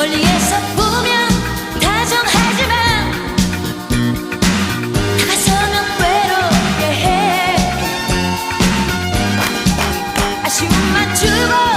멀리에서 보면 다정하지만 다가서면 외롭게 해. 아쉬움만 주고